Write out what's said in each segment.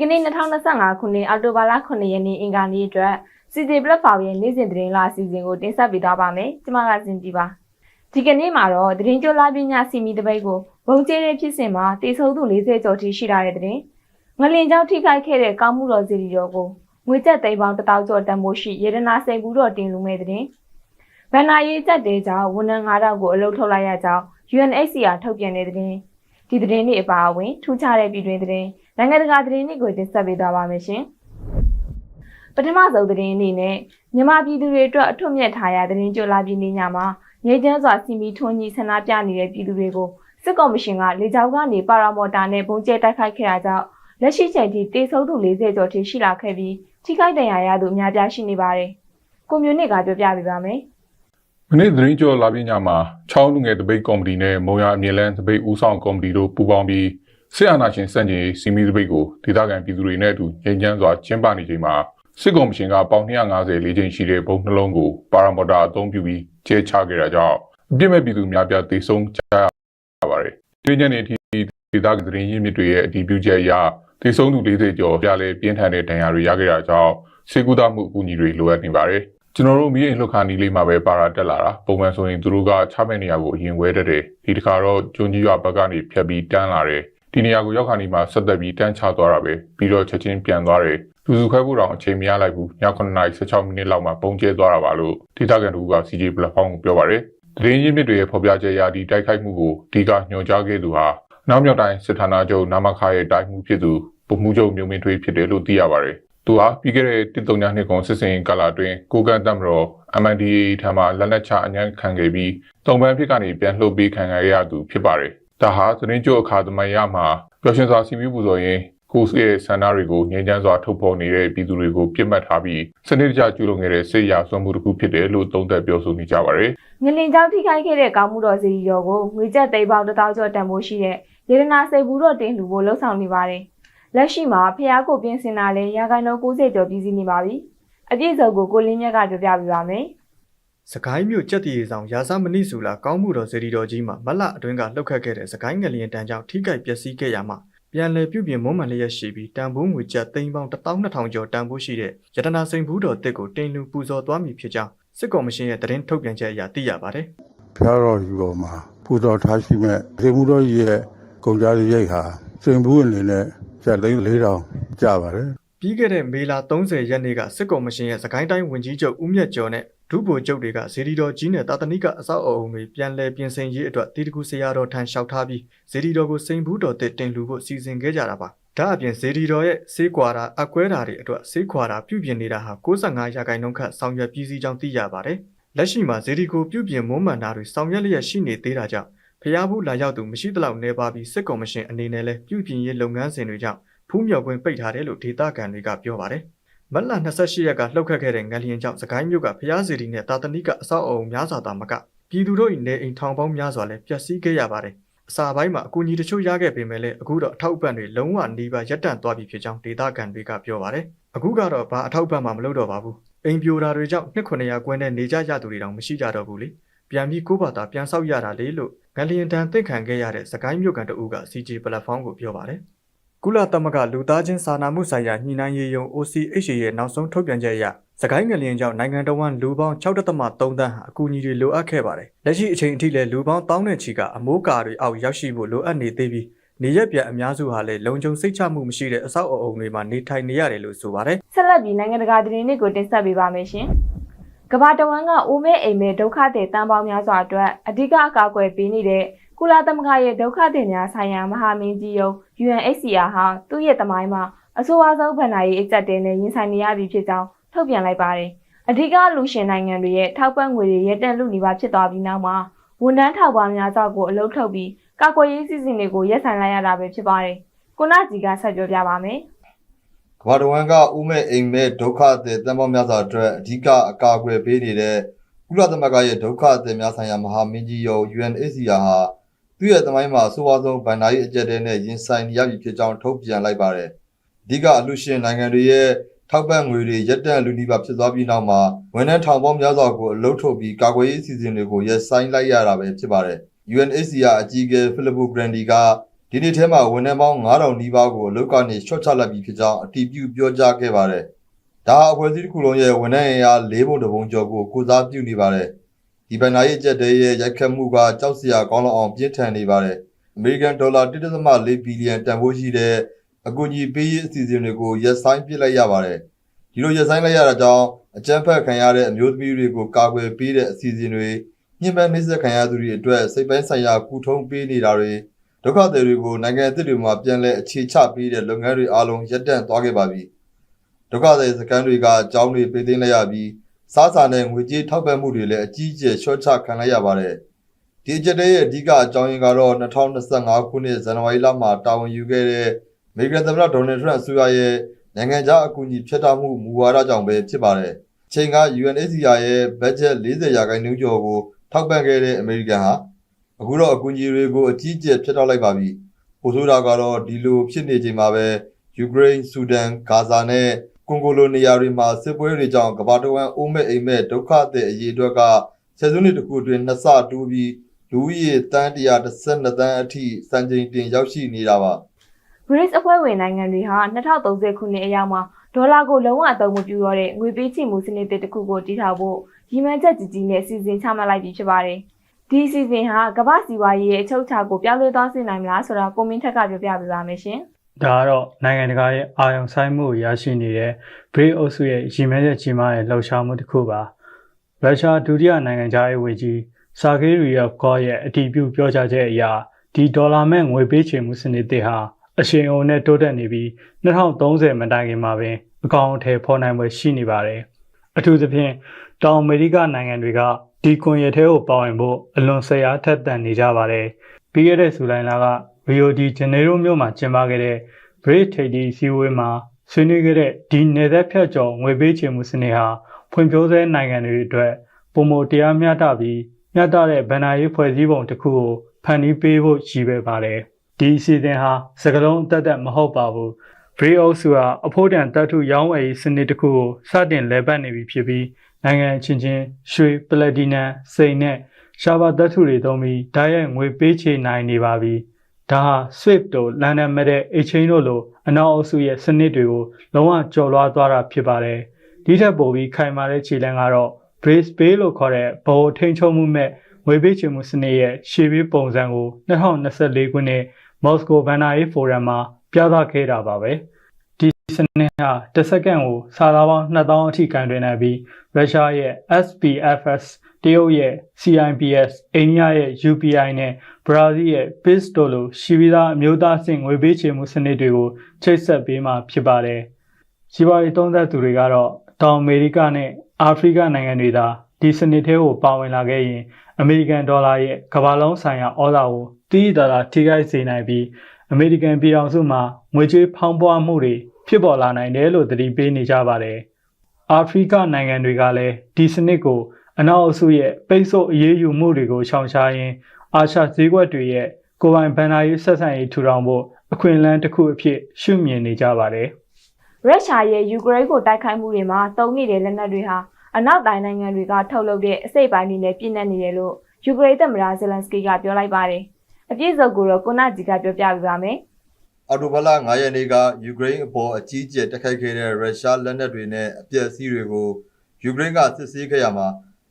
ကနေ့2025ခုနှစ်အောက်တိုဘာလ9ရက်နေ့အင်္ဂါနေ့အတွက် CJ Platform ရဲ့နေ့စဉ်သတင်းလာအစီအစဉ်ကိုတင်ဆက်ပေးသွားပါမယ်ကျွန်မကစင်ကြည်ပါဒီကနေ့မှာတော့သတင်းကြိုလာပညာစီမီတပိတ်ကိုဘုံကျဲတဲ့ဖြစ်စဉ်မှာတေဆုံးသူ40ကျော်ထိရှိလာတဲ့သတင်းငလင်ကြောင့်ထိခိုက်ခဲ့တဲ့ကောင်းမှုတော်စီရီတော်ကိုငွေကျပ်သိန်းပေါင်း1000ကျော်တန်ဖိုးရှိရေဒနာစိန်ဘူးတော်တင်လူမဲ့သတင်းဗန်နာရေးကျက်တဲ့ကြောင့်ဝန်ထမ်း9000ကိုအလုပ်ထုတ်လိုက်ရကြောင်း UNHCR ထုတ်ပြန်တဲ့သတင်းဒီသတင်းတွေအပါအဝင်ထူးခြားတဲ့ပြည်တွင်းသတင်း နိုင်ငံတကာသတင်းတွေကိုတင်ဆက်ပေးသွားပါမယ်ရှင်ပထမဆုံးသတင်းအနေနဲ့မြန်မာပြည်သူတွေအတွက်အထွတ်မြတ်ထားရသတင်းကြိုလာပြည်နေညမှာငြိမ်းချမ်းစွာစီမီထွန်းကြီးဆန္ဒပြနေတဲ့ပြည်သူတွေကိုစစ်ကော်မရှင်ကလေကြောင်းကနေပါရာမော်တာနဲ့ပုံကျဲတိုက်ခိုက်ခဲ့တာကြောင့်လက်ရှိချိန်ထိတေဆုံးသူ40ကျော်ထိရှိလာခဲ့ပြီးထိခိုက်ဒဏ်ရာရသူအများပြားရှိနေပါတယ်။ကွန်မြူနစ်ကပြောပြပေးပါမယ်။မနေ့သတင်းကျော်လာပြညမှာချောင်းလူငယ်တပိတ်ကော်မတီနဲ့မုံရအမြင့်လန်းတပိတ်ဦးဆောင်ကော်မတီတို့ပူးပေါင်းပြီး စစ်အာဏာရှင်စန့်ကျင်ရေးစီမီတပိတ်ကိုဒေသခံပြည်သူတွေနဲ့အတူငြိမ်းချမ်းစွာကျင်းပနေချိန်မှာစစ်ကော်မရှင်ကပေါင်250လေးချိန်ရှိတဲ့ဘုံနှလုံးကိုပါရာမော်တာအသုံးပြုပြီးကျဲချခဲ့တာကြောင့်အပြစ်မဲ့ပြည်သူများပြားသေဆုံးကြရပါတယ်။ဒီညနေအထိဒေသခံသတင်းရင်းမြစ်တွေရဲ့အတည်ပြုချက်အရသေဆုံးသူ40ကျော်ပြလဲပြင်းထန်တဲ့ဒဏ်ရာတွေရခဲ့တာကြောင့်စေကူတာမှုအကူအညီတွေလိုအပ်နေပါတယ်။ကျွန်တော်တို့မိရင်လှုပ်ခါနီးလေးမှာပဲပါရာတက်လာတာပုံမှန်ဆိုရင်သူတို့ကချမဲ့နေရာကိုအရင်ဝဲတက်တယ်ဒီတစ်ခါတော့ကျွန်းကြီးရွာဘက်ကနေဖြတ်ပြီးတန်းလာတယ် ဒီနေရာကိုရောက်ခါနီးမှာဆက်သက်ပြီးတန်းချသွားတာပဲပြီးတော့ချက်ချင်းပြန်သွားတယ်လူစုခွဲဖို့တောင်အချိန်မရလိုက်ဘူးည9:16မိနစ်လောက်မှာပုံကျဲသွားတာပါလို့ဒေသခံတို့က CJ platform ကိုပြောပါတယ်သတင်းရင်းမြစ်တွေရဲ့ဖော်ပြချက်အရဒီတိုက်ခိုက်မှုကိုဒီကညွှန်ကြားခဲ့သူဟာနောက်မြောက်တိုင်းစစ်ဌာနချုပ်နာမခရဲ့တိုက်မှုဖြစ်သူပုံမှုချုပ်မျိုးမင်းထွေးဖြစ်တယ်လို့သိရပါတယ်သူဟာပြီးခဲ့တဲ့တစ်တုံညာနှစ်ကုန်စစ်စင်ကာလာတွင်ကိုကန်တမ်မတော် MNDAA ထံမှလက်နက်ချအညံ့ခံခဲ့ပြီးတုံပန်းဖြစ်ကနေပြန်လှုပ်ပေးခံခဲ့ရသူဖြစ်ပါတယ်။ ဒါဟာသတင်းကြိုအခါသမယမှာပျော်ရွှင်စွာစီမီပူဇော်ရင်ကိုယ်ရဲ့ဆန္ဒတွေကိုငြိမ်းချမ်းစွာထုတ်ဖော်နေတဲ့ပြည်သူတွေကိုပြစ်မှတ်ထားပြီးစနစ်တကျကျူးလွန်ခဲ့တဲ့စစ်ရာဆွမ်းမှုတစ်ခုဖြစ်တယ်လို့သုံးသပ်ပြောဆိုနေကြပါတယ်။ငလင်ကြောင့်ထိခိုက်ခဲ့တဲ့ကောင်းမှုတော်စီရီတော်ကိုငွေကျပ်သိန်းပေါင်း1000ကျော်တန်ဖိုးရှိတဲ့ရေဒနာစိတ်ဘူးတော်တင်လူဖို့လှုံ့ဆော်နေပါတယ်။လက်ရှိမှာဖျားကိုပြင်ဆင်တာလဲရာခိုင်နှုန်း90ကျော်ပြည်စီနေပါပြီ။အပြည့်စုံကိုကိုလင်းမြတ်ကပြောပြပေးပါမယ်။ စကိုင်းမြို့ကြက်တီရီဆောင်ရာဇမဏိစုလာကောင်းမှုတော်စေတီတော်ကြီးမှာမလအတွင်းကလှုပ်ခတ်ခဲ့တဲ့စကိုင်းငလျင်တန်းကြောင့်ထိခိုက်ပျက်စီးခဲ့ရမှာပြန်လည်ပြုပြင်မွမ်းမံလျက်ရှိပြီးတန်ဖိုးငွေကျပ်သိန်းပေါင်း12000ကျော်တန်ဖိုးရှိတဲ့ရတနာစိန်ဘူးတော်တစ်ကိုတင်လူပူဇော်သွားမည်ဖြစ်ကြောင်းစစ်ကော်မရှင်ရဲ့သတင်းထုတ်ပြန်ချက်အရသိရပါတယ်ဖျားတော်ကြီးပေါ်မှာပူတော်ထားရှိမဲ့စေမှုတော်ကြီးရဲ့ကုန်ကြရိတ်ဟာစင်ဘူးအနေနဲ့ကျပ်သိန်း4000ကျပါတယ်။ပြီးခဲ့တဲ့မေလ30ရက်နေ့ကစစ်ကော်မရှင်ရဲ့စကိုင်းတိုင်းဝန်ကြီးချုပ်ဦးမြတ်ကျော်နဲ့ ဒုဗိုလ်ချုပ်တွေကဇေဒီတော်ကြီးနဲ့တာတနိကအဆောက်အအုံတွေပြန်လည်ပြင်ဆင်ရေးအတွက်တီတကူဆရာတော်ထံလျှောက်ထားပြီးဇေဒီတော်ကိုစိန်ဘူးတော်တစ်တင်လူဖို့စီစဉ်ခဲ့ကြတာပါ။ဒါအပြင်ဇေဒီတော်ရဲ့စေးကွာတာအကွဲတာတွေအတွက်စေးခွာတာပြုပြင်နေတာဟာ65ရာခိုင်နှုန်းခန့်ဆောင်ရွက်ပြီးစီးကြောင်းသိရပါတယ်။လက်ရှိမှာဇေဒီကိုပြုပြင်မွမ်းမံတာတွေဆောင်ရွက်လျက်ရှိနေသေးတာကြောင့်ဖျားဘူးလာရောက်သူမရှိသလောက်နေပါပြီးစစ်ကော်မရှင်အနေနဲ့လည်းပြုပြင်ရေးလုပ်ငန်းစဉ်တွေကြောင့်ဖူးမြော်ခွင့်ပိတ်ထားတယ်လို့ဒေသခံတွေကပြောပါတယ်။ မတ်လ28ရက်ကလှုပ်ခတ်ခဲ့တဲ့ငလျင်ကြောင့်စကိုင်းမြို့ကဖျားစီတီနဲ့တာတနိကအဆောက်အအုံများစွာသာမကပြည်သူတို့၏နေအိမ်ထောင်ပေါင်းများစွာလည်းပျက်စီးခဲ့ရပါတယ်။အစာပိုင်းမှာအကူအညီတချို့ရခဲ့ပေမဲ့လည်းအခုတော့အထောက်အပံ့တွေလုံးဝနှီးပါရပ်တန့်သွားပြီဖြစ်ကြောင်းဒေသခံတွေကပြောပါတယ်။အခုကတော့ဘာအထောက်အပံ့မှမလုပ်တော့ပါဘူး။အိမ်ပြိုတာတွေကြောင့်2900ကွင်းနဲ့နေကြရသူတွေတောင်မရှိကြတော့ဘူးလေ။ပြန်ပြီးကိုယ့်ဘာသာပြန်ဆောက်ရတာလေလို့ငလျင်တန်သိခံခဲ့ရတဲ့စကိုင်းမြို့ကန်တအူးက CJ platform ကိုပြောပါတယ်။ ကုလသမဂ္ဂလူသားချင်းစာနာမှုဆိုင်ရာညှိနှိုင်းရေးယုံ OCHA ရဲ့နောက်ဆုံးထုတ်ပြန်ချက်အရစကိုင်းငလျင်ကြောင့်နိုင်ငံတော်ဝန်လူပေါင်း6.3တန်းဟာအကူအညီတွေလိုအပ်ခဲ့ပါတယ်။လက်ရှိအချိန်အထိလည်းလူပေါင်း1000နဲ့ချီကအမိုးကာတွေအောက်ရောက်ရှိဖို့လိုအပ်နေသေးပြီးနေရက်ပြန်အများစုဟာလည်းလုံခြုံစိတ်ချမှုမရှိတဲ့အဆောက်အအုံတွေမှာနေထိုင်နေရတယ်လို့ဆိုပါတယ်ဆက်လက်ပြီးနိုင်ငံတကာသတင်းတွေကိုတင်ဆက်ပေးပါမယ်ရှင်။ကမ္ဘာတဝန်းကအိုမဲအိမ်မဲဒုက္ခသည်တန်ပေါင်းများစွာအတွက်အဓိကအကာအကွယ်ပေးနေတဲ့ ကုလသမဂ္ဂရဲ့ဒုက္ခသည်များဆိုင်ရာမဟာမင်းကြီးယုံ UNHCR ဟာသူ့ရဲ့တမိုင်းမှာအဆိုအဆုံးဗန်နာရေးအကြက်တဲနဲ့ရင်ဆိုင်နေရပြီဖြစ်ကြောင်းထုတ်ပြန်လိုက်ပါတယ်။အဓိကလူရှင်နိုင်ငံတွေရဲ့ထောက်ပံ့ငွေတွေရက်တက်လူနေပါဖြစ်သွားပြီးနောက်မှာဝန်ထမ်းထောက်ပံ့များစွာကိုအလုပ်ထုတ်ပြီးကာကွယ်ရေးစီစဉ်တွေကိုရက်ဆိုင်လိုက်ရတာပဲဖြစ်ပါတယ်။ကိုနာကြီးကဆက်ပြောပြပါမယ်။ကမ္ဘာတော်ဝန်ကဥမဲ့အိမ်မဲ့ဒုက္ခသည်တန်ပေါင်းများစွာအတွက်အဓိကအကာအကွယ်ပေးနေတဲ့ကုလသမဂ္ဂရဲ့ဒုက္ခသည်များဆိုင်ရာမဟာမင်းကြီးရုံ UNHCR ဟာ သူ့ရဲ့သမိုင်းမှာအဆိုအဆုံးဗန်နာရေးအကြက်တဲနဲ့ရင်ဆိုင်နေရပြီဖြစ်ကြောင်းထုတ်ပြန်လိုက်ပါတယ်။အဓိကအလှူရှင်နိုင်ငံတွေရဲ့ထောက်ပံ့ငွေတွေရက်တန့်လူနီးပါဖြစ်သွားပြီးနောက်မှာဝန်ထမ်းထောင်ပေါင်းများစွာကိုအလုပ်ထုတ်ပြီးကာကွယ်ရေးအစီအစဉ်တွေကိုရပ်ဆိုင်းလိုက်ရတာပဲဖြစ်ပါတယ်။ UNHCR အကြီးအကဲဖိလစ်ပိုဂရန်ဒီကဒီနေ့ထဲမှာဝန်ထမ်းပေါင်း9000နီးပါးကိုအလုပ်ကနေရှော့ချလိုက်ပြီးဖြစ်ကြောင်းအတည်ပြုပြောကြားခဲ့ပါတယ်။ဒါဟာအဖွဲ့အစည်းတစ်ခုလုံးရဲ့ဝန်ထမ်းအင်အား၄ပုံတစ်ပုံကျော်ကိုကိုစားပြုနေပါတယ်။ ဒီဘဏ္ဍာရေးကျက်တဲ့ရဲ့ရိုက်ခတ်မှုကကြောက်စရာကောင်းလောက်အောင်ပြင်းထန်နေပါတယ်။အမေရိကန်ဒေါ်လာ1.4ဘီလီယံတန်ဖိုးရှိတဲ့အကူအညီပေးရေးအစီအစဉ်တွေကိုရပ်ဆိုင်းပစ်လိုက်ရပါတယ်။ဒီလိုရပ်ဆိုင်းလိုက်ရတာကြောင့်အကြမ်းဖက်ခံရတဲ့အမျိုးသမီးတွေကိုကာကွယ်ပေးတဲ့အစီအစဉ်တွေညှဉ်းပန်းနှိပ်စက်ခံရသူတွေအတွက်စိတ်ပိုင်းဆိုင်ရာကုထုံးပေးနေတာတွေဒုက္ခသည်တွေကိုနိုင်ငံအသစ်တွေမှာပြန်လည်အခြေချပေးတဲ့လုပ်ငန်းတွေအားလုံးရပ်တန့်သွားခဲ့ပါပြီ။ဒုက္ခသည်စခန်းတွေကအကြောင်းတွေပေးသိမ်းလိုက်ရပြီး စားစာနဲ့ငွေကြေးထောက်ပံ့မှုတွေလည်းအကြီးအကျယ်ရှော့ချခံလိုက်ရပါတယ်။ဒီအကြတဲ့ရဲ့အဓိကအကြောင်းရင်းကတော့2025ခုနှစ်ဇန်နဝါရီလမှာတာဝန်ယူခဲ့တဲ့အမေရိကန်သမ္မတဒေါ်နယ်ထရန့်အစိုးရရဲ့နိုင်ငံခြားအကူအညီဖြတ်တောက်မှုမူဝါဒကြောင့်ပဲဖြစ်ပါတယ်။အချိန်က UNHCR ရဲ့ဘတ်ဂျက်40ရာခိုင်နှုန်းကျော်ကိုထောက်ပံ့ခဲ့တဲ့အမေရိကန်ဟာအခုတော့အကူအညီတွေကိုအကြီးအကျယ်ဖြတ်တောက်လိုက်ပါပြီ။ပိုဆိုးတာကတော့ဒီလိုဖြစ်နေချိန်မှာပဲယူကရိန်း၊ဆူဒန်၊ဂါဇာနဲ့ ကွန်ဂိုလိုနေရာတွေမှာစစ်ပွဲတွေကြောင့်ကမ္ဘာတစ်ဝန်းအိုးမဲ့အိမ်မဲ့ဒုက္ခသည်အရေးအတွက်ကဆယ်စုနှစ်တစ်ခုအတွင်းနှစ်ဆတိုးပြီးလူဦးရေတန်း132တန်းအထိစံချိန်တင်ရောက်ရှိနေတာပါ BRICS အဖွဲ့ဝင်နိုင်ငံတွေဟာ2030ခုနှစ်အရောက်မှာဒေါ်လာကိုလုံးဝအသုံးမပြုတော့တဲ့ငွေပေးချေမှုစနစ်တစ်ခုကိုတည်ထောင်ဖို့ရည်မှန်းချက်ကြီးကြီးနဲ့စီစဉ်ချမှတ်လိုက်ပြီဖြစ်ပါတယ်။ဒီစီစဉ်ဟာကမ္ဘာစီးပွားရေးရဲ့အချုပ်အခြာကိုပြောင်းလဲသွားစေနိုင်မလားဆိုတာကိုမင်းထက်ကပြောပြပေးပါမယ်ရှင်။ ဒါကတော့နိုင်ငံတကာရဲ့အာရုံစိုက်မှုကိုရရှိနေတဲ့ BRICS အုပ်စုရဲ့ရည်မှန်းချက်ကြီးမားတဲ့လှုပ်ရှားမှုတစ်ခုပါရုရှားဒုတိယနိုင်ငံခြားရေးဝန်ကြီးဆာဂေးရီယော့ကောရဲ့အတည်ပြုပြောကြားချက်အရဒီဒေါ်လာမဲ့ငွေပေးချေမှုစနစ်တွေဟာအရှိန်အဟုန်နဲ့တိုးတက်နေပြီး2030မတိုင်ခင်မှာပင်အကောင်အထည်ဖော်နိုင်ပွဲရှိနေပါတယ်အထူးသဖြင့်တောင်အမေရိကနိုင်ငံတွေကဒီကွန်ရက်ထဲကိုပါဝင်ဖို့အလွန်ဆရာထက်သန်နေကြပါတယ်ပြီးခဲ့တဲ့ဇူလိုင်လက ရီယိုဒီဂျနေရိုမြို့မှာကျင်းပခဲ့တဲ့ Great ထိပ်သီးစည်းဝေးမှာဆွေးနွေးခဲ့တဲ့ဒီနယ်သက်ဖြတ်ကျော်ငွေပေးချေမှုစနစ်ဟာဖွံ့ဖြိုးဆဲနိုင်ငံတွေအတွက်ပုံမတရားမျှတပြီးမျှတတဲ့ဗဏ္ဍာရေးဖွဲ့စည်းပုံတစ်ခုကိုဖန်တီးပေးဖို့ရည်ပဲပါတယ်။ဒီအစီအစဉ်ဟာစကလုံးအသက်သက်မဟုတ်ပါဘူး။ Free အုပ်စုဟာအဖို့တန်တပ်ထုရောင်းဝယ်ရေးစနစ်တစ်ခုကိုစတင်လည်ပတ်နေပြီဖြစ်ပြီးနိုင်ငံချင်းချင်းရွှေပလက်တီနမ်စိန်နဲ့ရှားပါတပ်ထုတွေသုံးပြီးဓာတ်ရိုက်ငွေပေးချေနိုင်နေပါပြီ။ ဒါဟာ SWIFT တို့လန်ဒန်မဲ့တဲ့ exchange တို့လိုအနောက်အုပ်စုရဲ့စနစ်တွေကိုလုံးဝကျော်လွှားသွားတာဖြစ်ပါတယ်။ဒီထက်ပိုပြီးခိုင်မာတဲ့ခြေလှမ်းကတော့ Brace Pay လို့ခေါ်တဲ့ဗဟိုထိန်းချုပ်မှုမဲ့ငွေပေးချေမှုစနစ်ရဲ့ရှေ့ပြေးပုံစံကို2024ခုနှစ်မော်စကိုဘန်နာရေးဖိုရမ်မှာပြသခဲ့တာပါပဲ။ဒီစနစ်ဟာတစ်စက္ကန့်ကိုစာသားပေါင်း2000အထိကန်တွင်နိုင်ပြီးရုရှားရဲ့ SPFS တရုတ်ရဲ့ CIPS အိန္ဒိယရဲ့ UPI နဲ့ဘရာဇီးရဲ့ PIS တို့လိုရှိပြီးသားအမျိုးသားအဆင့်ငွေပေးချေမှုစနစ်တွေကိုချိတ်ဆက်ပေးမှာဖြစ်ပါတယ်။စီးပွားရေးသုံးသပ်သူတွေကတော့တောင်အမေရိကနဲ့အာဖရိကနိုင်ငံတွေသာဒီစနစ်ထဲကိုပါဝင်လာခဲ့ရင်အမေရိကန်ဒေါ်လာရဲ့ကမ္ဘာလုံးဆိုင်ရာဩဇာကိုတီးတသာထိခိုက်စေနိုင်ပြီးအမေရိကန်ပြည်ထောင်စုမှာငွေကြေးဖောင်းပွားမှုတွေဖြစ်ပေါ်လာနိုင်တယ်လို့သတိပေးနေကြပါတယ်။အာဖရိကနိုင်ငံတွေကလည်းဒီစနစ်ကို အနောက်အုပ်စုရဲ့ပိတ်ဆို့အရေးယူမှုတွေကိုရှောင်ရှားရင်းအာရှဈေးကွက်တွေရဲ့ကိုယ်ပိုင်ဗန်နာရေးဆက်ဆံရေးထူထောင်ဖို့အခွင့်အလမ်းတစ်ခုအဖြစ်ရှုမြင်နေကြပါတယ်။ရုရှားရဲ့ယူကရိန်းကိုတိုက်ခိုက်မှုတွေမှာတုံ့နေတဲ့လက်နက်တွေဟာအနောက်တိုင်းနိုင်ငံတွေကထုတ်လုပ်တဲ့အစိတ်ပိုင်းတွေနဲ့ပြည့်နှက်နေတယ်လို့ယူကရိန်းသမ္မတဇယ်လန်စကီကပြောလိုက်ပါတယ်။အပြည့်စုံကိုတော့ကိုနာဂျီကပြောပြပေးပါမယ်။အော်တိုဘလ9ရက်နေ့ကယူကရိန်းအပေါ်အကြီးအကျယ်တိုက်ခိုက်ခဲ့တဲ့ရုရှားလက်နက်တွေနဲ့အပျက်အစီးတွေကိုယူကရိန်းကစစ်ဆေးခဲ့ရမှာ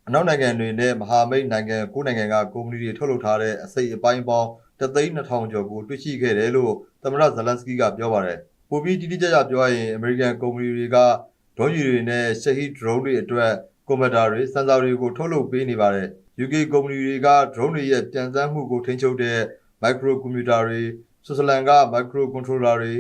အနောက်နိုင်ငံတွေနဲ့မဟာမိတ်နိုင်ငံကိုနိုင်ငံကကုမ္ပဏီတွေထုတ်လုပ်ထားတဲ့အစိတ်အပိုင်းပေါင်း3,200ကျော်ကိုတွေ့ရှိခဲ့တယ်လို့သမ္မတဇလန်စကီကပြောပါတယ်။ပိုပြီးတိတိကျကျပြောရရင်အမေရိကန်ကုမ္ပဏီတွေကဒုံးကျည်တွေနဲ့ရှဟီဒရုန်းတွေအတွက်ကွန်ပျူတာတွေစင်ဆာတွေကိုထုတ်လုပ်ပေးနေပါတယ်။ UK ကုမ္ပဏီတွေကဒရုန်းတွေရဲ့ပြန်စမ်းမှုကိုထိန်းချုပ်တဲ့မိုက်ခရိုကွန်ပျူတာတွေဆွစ်ဇာလန်ကမိုက်ခရိုကွန်ထရိုလာတွေ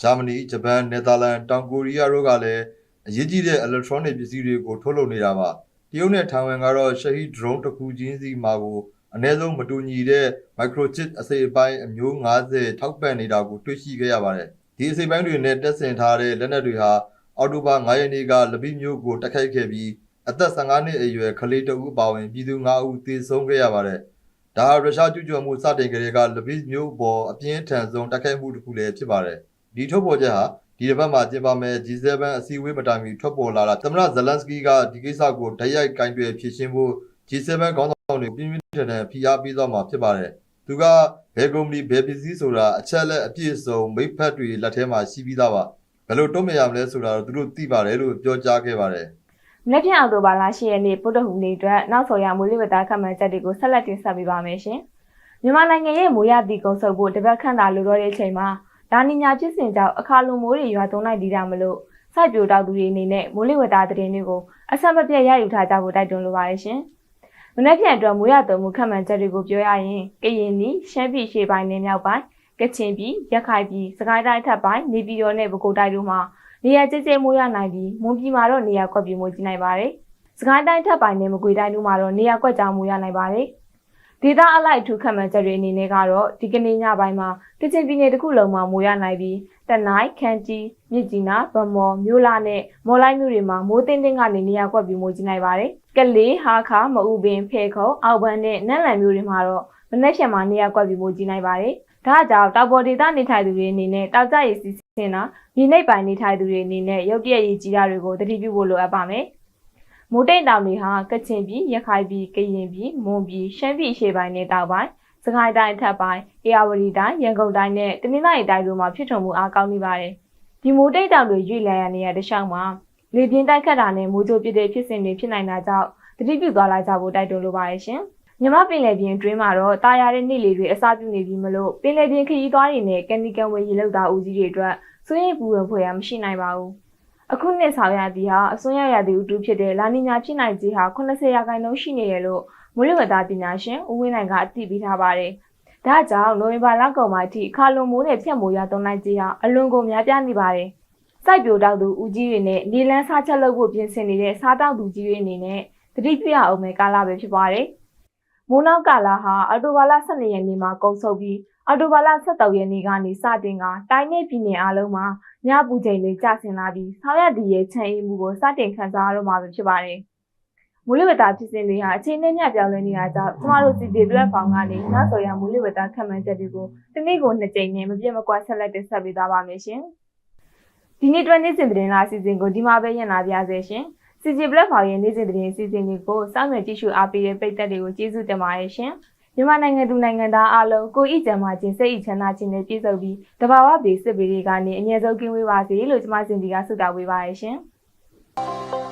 ဂျာမနီဂျပန်နယ်သာလန်တောင်ကိုရီးယားတို့ကလည်းအရေးကြီးတဲ့ electronic ပစ္စည်းတွေကိုထုတ်လုပ်နေတာပါ တရုတ်နဲ့ထိုင်ဝမ်ကတော့ရှဟီဒရုန်းတစ်ခုချင်းစီမှာကိုအနည်းဆုံးမတူညီတဲ့ microchip အစိတ်အပိုင်းအမျိုး90ထောက်ပံ့နေတာကိုတွေ့ရှိခဲ့ရပါတယ်ဒီအစိတ်ပိုင်းတွေနဲ့တက်ဆင်ထားတဲ့လက်နက်တွေဟာအော်တိုဘာ9ရက်နေ့ကလပိမျိုးကိုတိုက်ခိုက်ခဲ့ပြီးအသက်15နှစ်အရွယ်ကလေးတဦးအပါအဝင်ပြည်သူ9ဦးသေဆုံးခဲ့ရပါတယ်။ဒါဟာရုရှားကျူးကျော်မှုစတင်ကြတဲ့ကလပိမျိုးပေါ်အပြင်းထန်ဆုံးတိုက်ခိုက်မှုတစ်ခုလည်းဖြစ်ပါတယ်။ဒီထုတ်ပေါ်ချက်ဟာ ဒီတစ်ပတ်မှာကျင်းပမဲ့ G7 အစည်းအဝေးမတိုင်မီထွက်ပေါ်လာတာသမ္မတဇလန်စကီကဒီကိစ္စကိုဓာတ်ရိုက်ကင်တွယ်ဖြေရှင်းဖို့ G7 ခေါင်းဆောင်တွေပြင်းပြင်းထန်ထန်ဖိအားပေးသွားမှာဖြစ်ပါတယ်။သူကဘယ်ကုမ္ပဏီဘယ်ပစ္စည်းဆိုတာအချက်လက်အပြည့်စုံမိဖက်တွေလက်ထဲမှာရှိပြီးသားပါဘယ်လိုတုံ့ပြန်ရမလဲဆိုတာတော့သူတို့သိပါတယ်လို့ပြောကြားခဲ့ပါတယ်မနေ့ပြန်အောက်တိုဘာလ10ရက်နေ့ပုဒ်တဟူနေ့အတွက်နောက်ဆော်ရမိုးလေဝသခန့်မှန်းချက်တွေကိုဆက်လက်တင်ဆက်ပေးပါမယ်ရှင်။မြန်မာနိုင်ငံရဲ့မိုးရသည့်ကုန်းဆုပ်ဖို့တပတ်ခန့်သာလိုတော့တဲ့အချိန်မှာ ဒါနီညာဖြစ်စဉ်ကြောင့်အခါလိုမိုးတွေရွာသွန်းလိုက်သေးတာမလို့စိုက်ပျိုးတောက်သူတွေအနေနဲ့မိုးလေဝသသတင်းတွေကိုအဆက်မပြတ်ရယူထားကြဖို့တိုက်တွန်းလိုပါတယ်ရှင်။မနေ့ပြန်အတွက်မိုးရသွန်းမှုခန့်မှန်းချက်တွေကိုပြောရရင်ကရင်ပြည်ရှမ်းပြည်ရှေ့ပိုင်းနဲ့မြောက်ပိုင်းကချင်ပြည်ရခိုင်ပြည်စကိုင်းတိုင်းထပ်ပိုင်းနေပြည်တော်နဲ့ပဲခူးတိုင်းတို့မှာနေရာကျကျမိုးရနိုင်ပြီးမွန်ပြည်မှာတော့နေရာကွက်ပြီးမိုးကြီးနိုင်ပါတယ်။စကိုင်းတိုင်းထပ်ပိုင်းနဲ့မကွေတိုင်းတို့မှာတော့နေရာကွက်ကြားမှုရနိုင်ပါတယ်။ ဒေသအလိုက်အထူးခန့်မှန်းချက်တွေအနေနဲ့ကတော့ဒီကနေ့ညပိုင်းမှာကချင်ပြည်နယ်တစ်ခုလုံးမှာမိုးရနိုင်ပြီးတနိုင်းခန်းကြီးမြစ်ကြီးနားဗမော်မြို့လာနဲ့မော်လိုက်မြို့တွေမှာမိုးတင်းတင်းကနေနေရာကွက်ပြီးမိုးကြီးနိုင်ပါတယ်။ကလေးဟာခါမအူပင်ဖဲခုံအောက်ဘန်းနဲ့နန့်လန်မြို့တွေမှာတော့မနေ့ဖြန်မှာနေရာကွက်ပြီးမိုးကြီးနိုင်ပါတယ်။ဒါကြောင့်တောက်ပေါ်ဒေသနေထိုင်သူတွေအနေနဲ့တောက်ကြရည်စီစဉ်တာမြေနိမ့်ပိုင်းနေထိုင်သူတွေအနေနဲ့ရုတ်တရက်ရည်ကြီးတာတွေကိုသတိပြုဖို့လိုအပ်ပါမယ်။ မိုးတိတ်တောင်တွေဟာကချင်ပြည်ရခိုင်ပြည်ကရင်ပြည်မွန်ပြည်ရှမ်းပြည်အရှေ့ပိုင်းနဲ့တောင်ပိုင်းစကိုင်းတိုင်းအထက်ပိုင်းအေရဝတီတိုင်းရန်ကုန်တိုင်းနဲ့တနင်္သာရီတိုင်းတို့မှာဖြစ်ထွန်းမှုအားကောင်းနေပါတယ်။ဒီမိုးတိတ်တောင်တွေရွေ့လည်ရနေရတဲ့ရှောင်းမှာလေပြင်းတိုက်ခတ်တာနဲ့မိုးကြိုးပစ်တဲ့ဖြစ်စဉ်တွေဖြစ်နိုင်တာကြောင့်တတိပြုသွားလိုက်ကြဖို့တိုက်တွန်းလိုပါတယ်ရှင်။မြမပင်လယ်ပြင်တွင်းမှာတော့တာယာတဲ့နေ့လေတွေအစပြုနေပြီမလို့ပင်လယ်ပြင်ခရီးသွားတွေနဲ့ကန်ဒီကန်ဝေရေလောက်သားဦးကြီးတွေအတွက်စိုးရိမ်ပူပန်ဖွယ်ရမရှိနိုင်ပါဘူး။ အခုနှစ်ဆောင်ရသည်ဟာအစွန်းရရသည်ဥတုဖြစ်တဲ့လာနီညာဖြစ်နိုင်ခြင်းဟာ80ရာခိုင်နှုန်းရှိနေတယ်လို့မိုးလေဝသပညာရှင်ဦးဝင်းနိုင်ကအသိပေးထားပါတယ်။ဒါကြောင့်နိုဝင်ဘာလကုန်ပိုင်းအထိခါလွန်မိုးနဲ့ဖြတ်မိုးရသွန်းလိုက်ခြင်းဟာအလွန်ကိုများပြားနေပါတယ်။စိုက်ပျိုးတောက်သူဦးကြီးတွေနဲ့နေလန်းစားချက်လုပ်ဖို့ပြင်ဆင်နေတဲ့စားတောက်သူကြီးတွေအနေနဲ့တတိပြရအောင်မယ်ကာလပဲဖြစ်ပါတယ်။မိုးနောက်ကာလဟာအော်တိုဘာလ12ရက်နေ့မှာကုန်ဆုံးပြီးအော်တိုဘာလ17ရက်နေ့ကနေစတင်ကတိုင်းနယ်ပြည်နယ်အားလုံးမှာ ညပူချိန်လေးကျဆင်းလာပြီးဆောင်းရသည်ရဲ့ချမ်းအေးမှုကိုစတင်ခံစားရတော့မှာပဲဖြစ်ပါတယ်။မူလဝတ္တဖြစ်စဉ်တွေဟာအချိန်နဲ့မျှပြောင်းလဲနေတာကြောင့်ကျမတို့စီတီပလက်ဖောင်ကနေနောက်ဆိုရမူလဝတ္တခံမှန်းချက်တွေကိုတနေ့ကိုနှစ်ကြိမ်နဲ့မပြတ်မကွက်ဆက်လက်တင်ဆက်ပေးသွားပါမယ်ရှင်။ဒီနေ့တွဲနေ့စဉ်သတင်းလားအစီအစဉ်ကိုဒီမှာပဲညံ့လာပြစေရှင်။ CG Black ဖောင်ရဲ့နေ့စဉ်သတင်းအစီအစဉ်တွေကိုစောင့်မျှော်ကြည့်ရှုအားပေးတဲ့ပရိသတ်တွေကိုကျေးဇူးတင်ပါတယ်ရှင်။ မြန်မာနိုင်ငံသူနိုင်ငံသားအားလုံးကိုဤကြံမှာခြင်းစိတ်ဤချမ်းသာခြင်းနဲ့ပြည့်စုံပြီးတဘာဝဘေးစစ်ဘေးတွေကနေအမြဲဆုံးကင်းဝေးပါစေလို့ကျွန်မစင်ဒီကဆုတောင်းပေးပါရရှင်။